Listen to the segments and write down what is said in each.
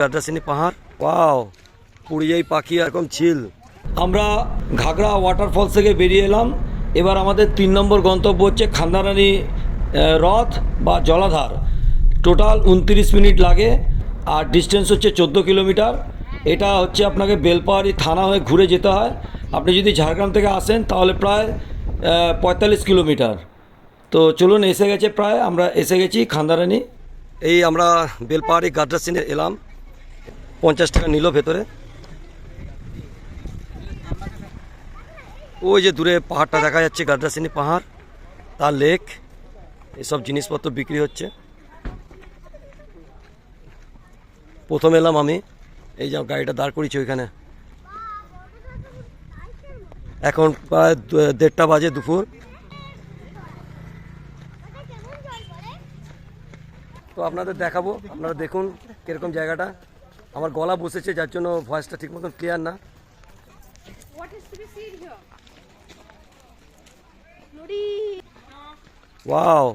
গাড্রাসিনী পাহাড়? ওয়াও পুড়িয়াই পাখি এরকম ছিল আমরা ঘাগড়া ওয়াটারফলস থেকে বেরিয়ে এলাম। এবার আমাদের তিন নম্বর গন্তব্য হচ্ছে খান্দারানি হ্রদ বা জলাধার। টোটাল উনত্রিশ মিনিট লাগে, আর ডিস্টেন্স হচ্ছে চোদ্দ কিলোমিটার। এটা হচ্ছে আপনাকে বেলপাহাড়ি থানা হয়ে ঘুরে যেতে হয়। আপনি যদি ঝাড়গ্রাম থেকে আসেন, তাহলে প্রায় পঁয়তাল্লিশ কিলোমিটার। তো চলুন, এসে গেছে প্রায়। আমরা এসে গেছি খান্দারানি। এই আমরা বেলপাহাড়ি গাড্রাসিনে এলাম। পঞ্চাশ টাকা নিল ভেতরে। ওই যে দূরে পাহাড়টা দেখা যাচ্ছে গাড্রাসিনী পাহাড়, তার লেক, এসব জিনিসপত্র বিক্রি হচ্ছে। প্রথম এলাম আমি, এই যে গাড়িটা দাঁড় করেছি ওইখানে। এখন প্রায় দেড়টা বাজে দুপুর। তো আপনাদের দেখাবো, আপনারা দেখুন কীরকম জায়গাটা। আমার গলা বসেছে যার জন্য ভয়েসটা ঠিক মতন ক্লিয়ার না. ওয়াও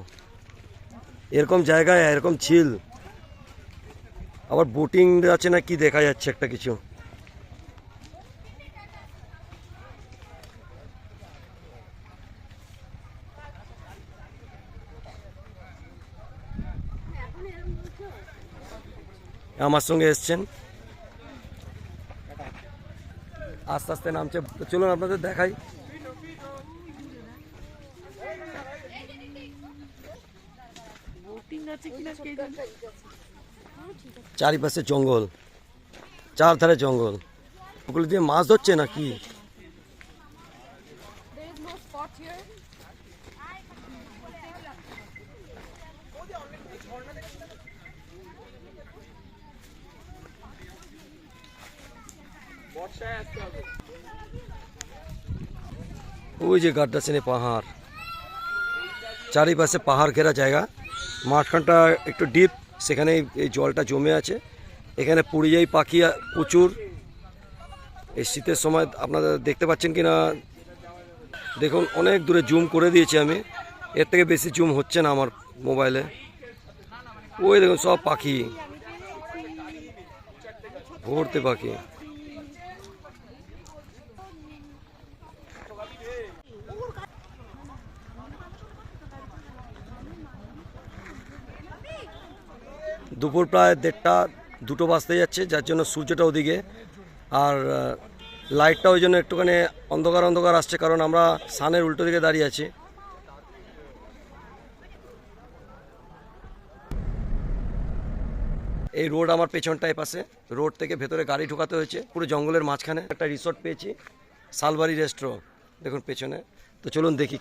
এরকম জায়গায় এরকম ছিল আবার বোটিং আছে না কি দেখা যাচ্ছে একটা কিছু? আমার সঙ্গে এসছেন। আস্তে আস্তে নামছে। চলুন আপনাদের দেখাই। চারিপাশে জঙ্গল। চারধারে জঙ্গল। ওগুলো দিয়ে মাছ ধরছে না কি ওই যে গাড্ডাসিনী পাহাড়। চারিপাশে পাহাড় ঘেরা জায়গা। মাঝখানটা একটু ডিপ সেখানে এই জলটা জমে আছে। এখানে পরিযায়ী পাখি প্রচুর। এই শীতের সময় আপনারা দেখতে পাচ্ছেন কি না দেখুন, অনেক দূরে জুম করে দিয়েছি আমি। এর থেকে বেশি জুম হচ্ছে না আমার মোবাইলে ওই দেখুন, সব পাখি। ভর্তি পাখি। দুপুর প্রায় দেড়টা, দুটো বাজতে যাচ্ছে, যার জন্য সূর্যটা ওদিকে। আর লাইটটা ওই জন্য একটুখানি অন্ধকার অন্ধকার আসছে, কারণ আমরা সানের উল্টো দিকে দাঁড়িয়ে আছি। এই রোড আমার পেছনটায় পাশে। রোড থেকে ভেতরে গাড়ি ঢোকাতে হয়েছে, পুরো জঙ্গলের মাঝখানে। একটা রিসোর্ট পেয়েছি শালবাড়ি রেস্ট্রো দেখুন পেছনে। তো চলুন দেখি